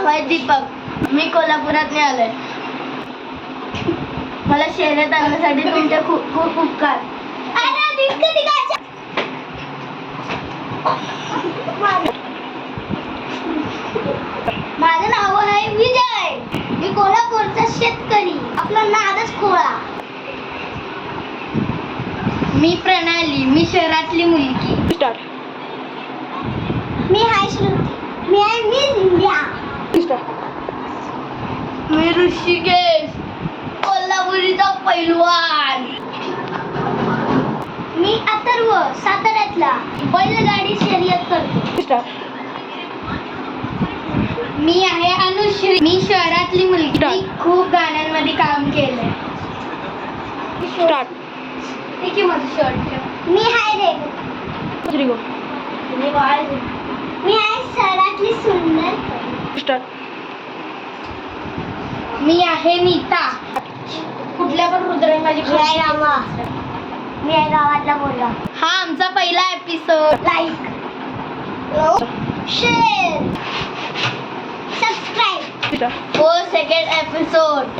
दीपक. मी कोल्हापुरात आलोय. मला शहरात आणण्यासाठी तुमचे खूप खूप उपकार माझं नाव आहे विजय. मी कोल्हापूरचा शेतकरी. आपला नादच खोळा. मी प्रणाली. मी शहरातली मुलगी स्टार्ट मी हाय श्रुती मी आहे मी इंडिया स्टार्ट मी ऋषिकेश कोल्हापुरीचा पैलवान. मी अथर्व साताऱ्यातला. बैलगाडी शर्यत करतो. मी आहे अनुश्री. मी शहरातली मुलगी. मी खूप गाण्यांमध्ये काम केलंय. माझं शर्ट मी आहे रे. मी आहे. शहरातली सुंदर. स्टार्ट मी आहे नीता. कुठल्या पण रुद्रंगाची मी आहे रामा. मी आहे गावातला बोलला हा आमचा पहिला एपिसोड लाईक शेअर सबस्क्राईब हो सेकंड एपिसोड